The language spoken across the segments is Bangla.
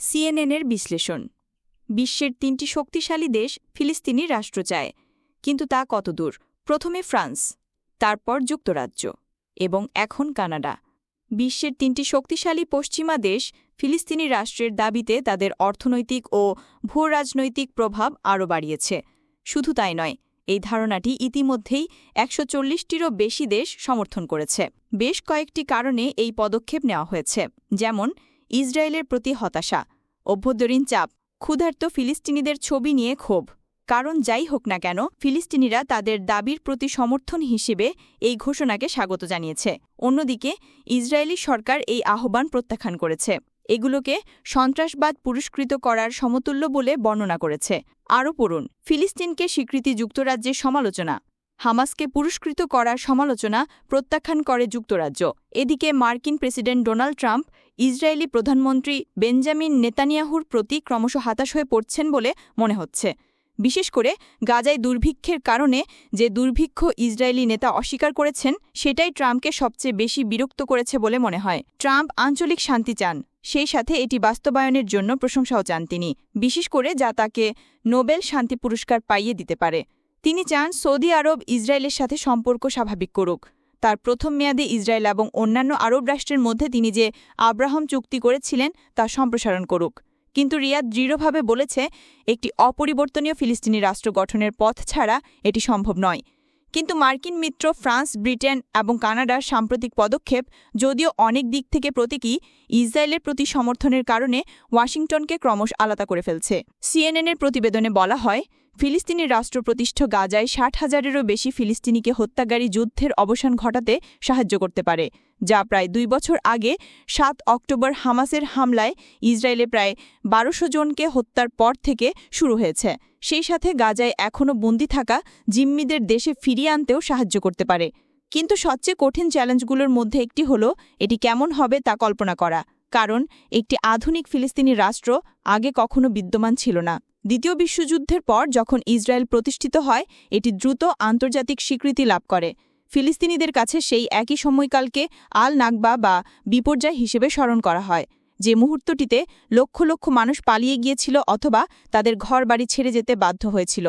সিএনএনের বিশ্লেষণ। বিশ্বের তিনটি শক্তিশালী দেশ ফিলিস্তিনি রাষ্ট্র চায়, কিন্তু তা কতদূর? প্রথমে ফ্রান্স, তারপর যুক্তরাজ্য এবং এখন কানাডা। বিশ্বের তিনটি শক্তিশালী পশ্চিমা দেশ ফিলিস্তিনি রাষ্ট্রের দাবিতে তাদের অর্থনৈতিক ও ভূরাজনৈতিক প্রভাব আরও বাড়িয়েছে। শুধু তাই নয়, এই ধারণাটি ইতিমধ্যেই একশো চল্লিশটিরও বেশি দেশ সমর্থন করেছে। বেশ কয়েকটি কারণে এই পদক্ষেপ নেওয়া হয়েছে, যেমন ইসরায়েলের প্রতি হতাশা, অভ্যন্তরীণ চাপ, ক্ষুধার্ত ফিলিস্তিনিদের ছবি নিয়ে ক্ষোভ। কারণ যাই হোক না কেন, ফিলিস্তিনিরা তাদের দাবির প্রতি সমর্থন হিসেবে এই ঘোষণাকে স্বাগত জানিয়েছে। অন্যদিকে, ইসরায়েলি সরকার এই আহ্বান প্রত্যাখ্যান করেছে। এগুলোকে সন্ত্রাসবাদ পুরস্কৃত করার সমতুল্য বলে বর্ণনা করেছে। আরও পড়ুন, ফিলিস্তিনকে স্বীকৃতি যুক্তরাজ্যের সমালোচনা। হামাসকে পুরস্কৃত করার সমালোচনা প্রত্যাখ্যান করে যুক্তরাজ্য। এদিকে মার্কিন প্রেসিডেন্ট ডোনাল্ড ট্রাম্প ইসরায়েলি প্রধানমন্ত্রী বেঞ্জামিন নেতানিয়াহুর প্রতি ক্রমশ হতাশ হয়ে পড়ছেন বলে মনে হচ্ছে। বিশেষ করে গাজায় দুর্ভিক্ষের কারণে যে দুর্ভিক্ষ ইসরায়েলি নেতা অস্বীকার করেছেন, সেটাই ট্রাম্পকে সবচেয়ে বেশি বিরক্ত করেছে বলে মনে হয়। ট্রাম্প আঞ্চলিক শান্তি চান, সেই সাথে এটি বাস্তবায়নের জন্য প্রশংসাও চান তিনি। বিশেষ করে যা তাকে নোবেল শান্তি পুরস্কার পাইয়ে দিতে পারে। তিনি চান সৌদি আরব ইসরায়েলের সাথে সম্পর্ক স্বাভাবিক করুক। তার প্রথম মেয়াদে ইসরায়েল এবং অন্যান্য আরব রাষ্ট্রের মধ্যে তিনি যে আব্রাহাম চুক্তি করেছিলেন তা সম্প্রসারণ করুক। কিন্তু রিয়াদ দৃঢ়ভাবে বলেছে, একটি অপরিবর্তনীয় ফিলিস্তিনি রাষ্ট্র গঠনের পথ ছাড়া এটি সম্ভব নয়। কিন্তু মার্কিন মিত্র ফ্রান্স, ব্রিটেন এবং কানাডার সাম্প্রতিক পদক্ষেপ যদিও অনেক দিক থেকে প্রতীকী, ইসরায়েলের প্রতি সমর্থনের কারণে ওয়াশিংটনকে ক্রমশ আলাদা করে ফেলছে। সিএনএনের প্রতিবেদনে বলা হয় ফিলিস্তিনি রাষ্ট্র প্রতিষ্ঠ গাজায় ষাট হাজারেরও বেশি ফিলিস্তিনিকে হত্যাকারী যুদ্ধের অবসান ঘটাতে সাহায্য করতে পারে, যা প্রায় দুই বছর আগে সাত অক্টোবর হামাসের হামলায় ইসরায়েলে প্রায় বারোশো জনকে হত্যার পর থেকে শুরু হয়েছে। সেই সাথে গাজায় এখনও বন্দি থাকা জিম্মিদের দেশে ফিরিয়ে আনতেও সাহায্য করতে পারে। কিন্তু সবচেয়ে কঠিন চ্যালেঞ্জগুলোর মধ্যে একটি হল, এটি কেমন হবে তা কল্পনা করা। কারণ একটি আধুনিক ফিলিস্তিনি রাষ্ট্র আগে কখনো বিদ্যমান ছিল না। দ্বিতীয় বিশ্বযুদ্ধের পর যখন ইসরায়েল প্রতিষ্ঠিত হয়, এটি দ্রুত আন্তর্জাতিক স্বীকৃতি লাভ করে। ফিলিস্তিনিদের কাছে সেই একই সময়কালকে আল নাগবা বা বিপর্যয় হিসেবে স্মরণ করা হয়, যে মুহূর্তটিতে লক্ষ লক্ষ মানুষ পালিয়ে গিয়েছিল অথবা তাদের ঘর বাড়ি ছেড়ে যেতে বাধ্য হয়েছিল।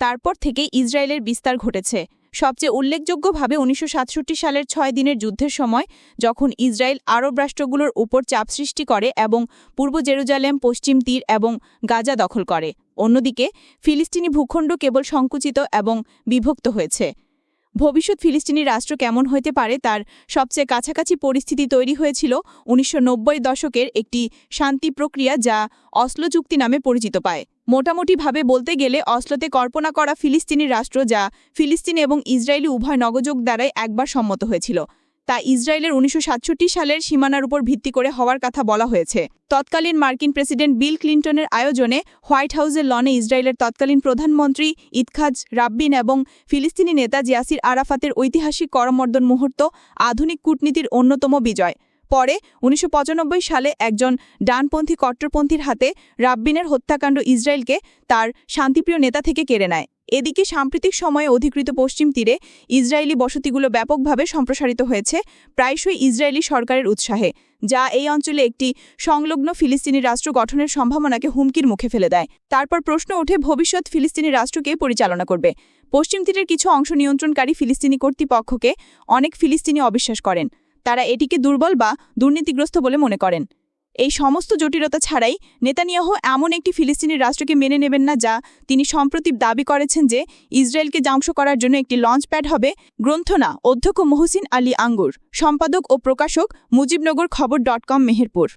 তারপর থেকে ইসরায়েলের বিস্তার ঘটেছে। সবচেয়ে উল্লেখযোগ্যভাবে উনিশশো সাতষট্টি সালের ছয় দিনের যুদ্ধের সময়, যখন ইসরায়েল আরব রাষ্ট্রগুলোর উপর চাপ সৃষ্টি করে এবং পূর্ব জেরুজালেম, পশ্চিম তীর এবং গাজা দখল করে। অন্যদিকে, ফিলিস্তিনি ভূখণ্ড কেবল সংকুচিত এবং বিভক্ত হয়েছে। ভবিষ্যৎ ফিলিস্তিনি রাষ্ট্র কেমন হতে পারে তার সবচেয়ে কাছাকাছি পরিস্থিতি তৈরি হয়েছিল উনিশশো নব্বই দশকের একটি শান্তি প্রক্রিয়া যা অস্লো চুক্তি নামে পরিচিত পায়। মোটামুটিভাবে বলতে গেলে অস্লোতে কল্পনা করা ফিলিস্তিনি রাষ্ট্র যা ফিলিস্তিন এবং ইসরায়েলি উভয় নগযোগ দ্বারাই একবার সম্মত হয়েছিল। তা ইসরায়েলের উনিশশো সাতষট্টি সালের সীমানার উপর ভিত্তি করে হওয়ার কথা বলা হয়েছে। তৎকালীন মার্কিন প্রেসিডেন্ট বিল ক্লিন্টনের আয়োজনে হোয়াইট হাউসের লনে ইসরায়েলের তৎকালীন প্রধানমন্ত্রী ইতখাজ রাব্বিন এবং ফিলিস্তিনি নেতা জিয়াসির আরাফাতের ঐতিহাসিক করমর্দন মুহূর্ত আধুনিক কূটনীতির অন্যতম বিজয়। পরে উনিশশো পঁচানব্বই সালে একজন ডানপন্থী কট্টরপন্থীর হাতে রাব্বিনের হত্যাকাণ্ড ইসরায়েলকে তার শান্তিপ্রিয় নেতা থেকে কেড়ে নেয়। এদিকে সাম্প্রতিক সময়ে অধিকৃত পশ্চিম তীরে ইসরায়েলি বসতিগুলো ব্যাপকভাবে সম্প্রসারিত হয়েছে, প্রায়শই ইসরায়েলি সরকারের উৎসাহে, যা এই অঞ্চলে একটি সংলগ্ন ফিলিস্তিনি রাষ্ট্র গঠনের সম্ভাবনাকে হুমকির মুখে ফেলে দেয়। তারপর প্রশ্ন ওঠে ভবিষ্যৎ ফিলিস্তিনি রাষ্ট্রকে পরিচালনা করবে। পশ্চিম তীরের কিছু অংশ নিয়ন্ত্রণকারী ফিলিস্তিনি কর্তৃপক্ষকে অনেক ফিলিস্তিনি অবিশ্বাস করেন। তারা এটিকে দুর্বল বা দুর্নীতিগ্রস্ত বলে মনে করেন। এই সমস্ত জটিলতা ছাড়াই নেতানিয়াহ এমন একটি ফিলিস্তিনি রাষ্ট্রকে মেনে নেবেন না যা তিনি সম্প্রতি দাবি করেছেন যে ইসরায়েলকে জাংস করার জন্য একটি লঞ্চ প্যাড হবে গ্রন্থনা অধ্যক্ষ মহসিন আলী আঙ্গুর, সম্পাদক ও প্রকাশক মুজিবনগর খবর ডট কম মেহেরপুর।